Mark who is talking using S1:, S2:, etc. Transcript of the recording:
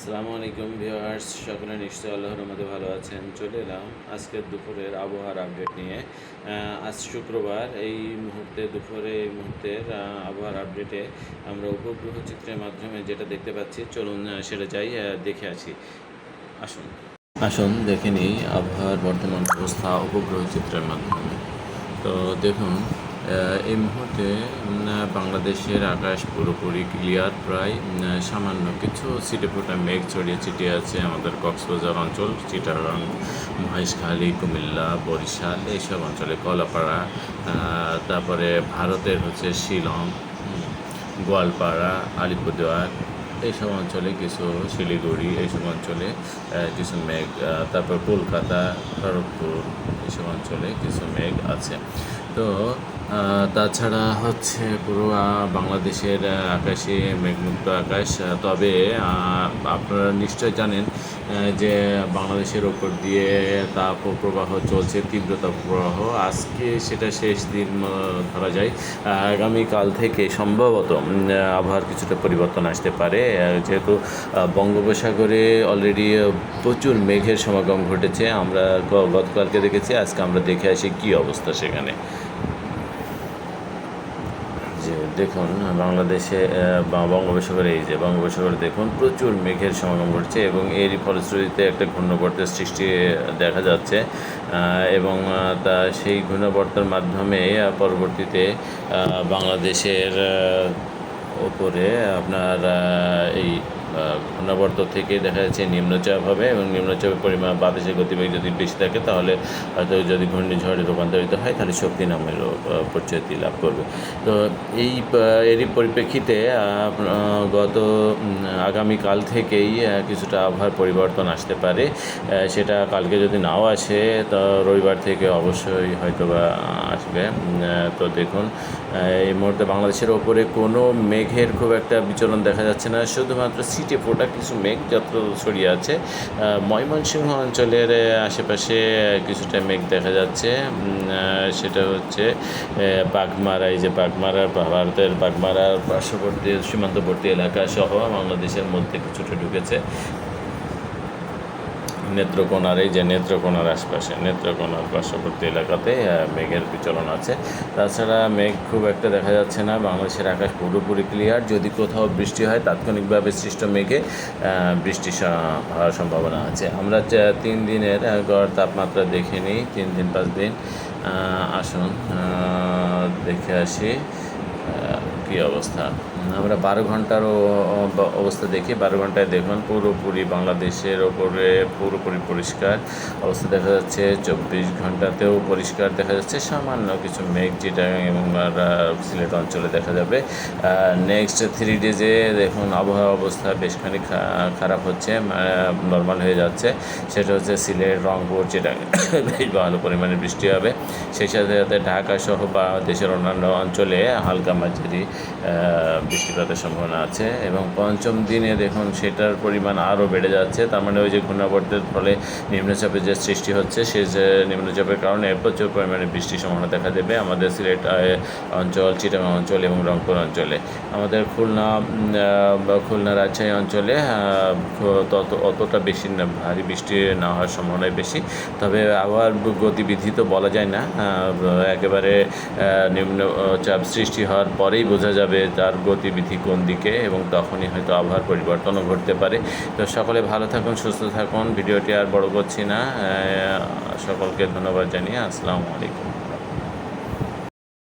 S1: আসসালামু আলাইকুম ভিউয়ার্স, সকলে নিশ্চয়ই আল্লাহর রহমতে ভালো আছেন। চলে এলাম আজকের দুপুরের আবহাওয়ার আপডেট নিয়ে। আজ শুক্রবার, এই মুহূর্তে, দুপুরে এই মুহূর্তের আবহাওয়ার আপডেটে আমরা উপগ্রহ চিত্রের মাধ্যমে যেটা দেখতে পাচ্ছি, চলুন সেটা যাই দেখে আসি। আসুন। আসুন, দেখে নিই আবহাওয়ার বর্তমান অবস্থা উপগ্রহ চিত্রের মাধ্যমে। তো দেখুন এই মুহূর্তে বাংলাদেশের আকাশ পুরোপুরি ক্লিয়ার প্রায় সামান্য কিছু ছিটেফোঁটা মেঘ ছড়িয়ে ছিটিয়ে আছে আমাদের কক্সবাজার অঞ্চল, চিটাগাং, মহেশখালী, কুমিল্লা, বরিশাল, এইসব অঞ্চলে, কলাপাড়া তারপরে ভারতের হচ্ছে শিলং গোয়ালপাড়া, আলিপুরদুয়ার, এইসব অঞ্চলে কিছু শিলিগুড়ি, এইসব অঞ্চলে কিছু মেঘ তারপর কলকাতা, খড়গপুর, এইসব অঞ্চলে কিছু মেঘ আছে। তো তাছাড়া হচ্ছে পুরো বাংলাদেশের আকাশে মেঘমুক্ত আকাশ তবে আপনারা নিশ্চয় জানেন যে বাংলাদেশের ওপর দিয়ে তাপ প্রবাহ চলছে, তীব্র তাপপ্রবাহ। আজকে সেটা শেষ দিন ধরা যায়। আগামীকাল থেকে সম্ভবত আবহাওয়ার কিছুটা পরিবর্তন আসতে পারে। যেহেতু বঙ্গোপসাগরে অলরেডি প্রচুর মেঘের সমাগম ঘটেছে। আমরা গতকালকে দেখেছি, আজকে আমরা দেখে আসি কী অবস্থা সেখানে। দেখুন, বাংলাদেশে বঙ্গোপসাগর এই যে বঙ্গোপসাগরে দেখুন, প্রচুর মেঘের সমাগম ঘটছে এবং এরই ফলশ্রুতিতে একটা ঘূর্ণবর্তের সৃষ্টি দেখা যাচ্ছে। এবং তা সেই ঘূর্ণবর্তের মাধ্যমে পরবর্তীতে বাংলাদেশের ওপরে আপনার এই ঘূর্ণাবর্ত থেকে দেখা যাচ্ছে নিম্নচাপ হবে এবং নিম্নচাপের পরিমাণ বাতাসের গতিবেগ যদি বেশি থাকে, তাহলে হয়তো যদি ঘূর্ণিঝড়ে রূপান্তরিত হয়, তাহলে শক্তি নামেরও পরিচয়টি লাভ করবে। তো এই এরই পরিপ্রেক্ষিতে গত আগামীকাল থেকেই কিছুটা আবহাওয়ার পরিবর্তন আসতে পারে। সেটা কালকে যদি নাও আসে, তো রবিবার থেকে অবশ্যই হয়তো বা আসবে তো দেখুন এই মুহূর্তে বাংলাদেশের ওপরে কোনো মেঘের খুব একটা বিচলন দেখা যাচ্ছে না। শুধুমাত্র সিটে ফোটা কিছু মেঘ যত ছড়িয়ে আছে। ময়মনসিংহ অঞ্চলের আশেপাশে কিছুটা মেঘ দেখা যাচ্ছে। সেটা হচ্ছে বাগমারা, এই যে বাগমারা, ভারতের বাগমারার পার্শ্ববর্তী, সীমান্তবর্তী এলাকা সহ বাংলাদেশের মধ্যে কিছুটা ঢুকেছে। নেত্রকোনার, এই যে নেত্রকোনার আশপাশে, নেত্রকোনার পার্শ্ববর্তী এলাকাতে মেঘের বিচলন আছে। তাছাড়া মেঘ খুব একটা দেখা যাচ্ছে না। বাংলাদেশের আকাশ পুরোপুরি ক্লিয়ার যদি কোথাও বৃষ্টি হয়, তাৎক্ষণিকভাবে সৃষ্ট মেঘে বৃষ্টি হওয়ার সম্ভাবনা আছে। আমরা তিন দিনের গড় তাপমাত্রা দেখে নিই। তিন দিন, পাঁচ দিন। আসুন দেখে আসি কী অবস্থা। আমরা বারো ঘণ্টার অবস্থা দেখি। বারো ঘন্টায় দেখুন, পুরোপুরি বাংলাদেশের ওপরে পুরোপুরি পরিষ্কার। অবস্থা দেখা যাচ্ছে, চব্বিশ ঘন্টাতেও পরিষ্কার দেখা যাচ্ছে। সামান্য কিছু মেঘ, যেটা এবং সিলেট অঞ্চলে দেখা যাবে। নেক্সট থ্রি ডেজে দেখুন, আবহাওয়া অবস্থা বেশ খানিক খা- খারাপ হচ্ছে নর্মাল হয়ে যাচ্ছে। সেটা হচ্ছে সিলেট, রংপুর, যেটা বেশ ভালো পরিমাণে বৃষ্টি হবে। সেই সাথে সাথে ঢাকা সহ বা দেশের অন্যান্য অঞ্চলে হালকা মাঝারি বৃষ্টিপাতের সম্ভাবনা আছে এবং পঞ্চম দিনে দেখুন সেটার পরিমাণ আরও বেড়ে যাচ্ছে। তার মানে ওই যে ঘূর্ণাবর্তের ফলে নিম্নচাপের যে সৃষ্টি হচ্ছে সেই যে নিম্নচাপের কারণে প্রচুর পরিমাণে বৃষ্টির সম্ভাবনা দেখা দেবে আমাদের সিলেট অঞ্চল চিটাগাং অঞ্চল এবং রংপুর অঞ্চলে। আমাদের খুলনা খুলনা রাজশাহী অঞ্চলে তত অতটা বেশি না ভারী বৃষ্টি না হওয়ার সম্ভাবনাই বেশি। তবে আবহাওয়ার গতিবিধি তো বলা যায় না একেবারে আহ, নিম্ন চাপ সৃষ্টি হওয়ার পরেই বোঝা যাবে তার গতিবিধি কোন দিকে এবং তখনই হয়তো আবহাওয়ার পরিবর্তনও ঘটতে পারে। তো সকলে ভালো থাকুন, সুস্থ থাকুন। ভিডিওটি আর বড় করছি না। সকলকে ধন্যবাদ জানিয়ে আসসালামু আলাইকুম।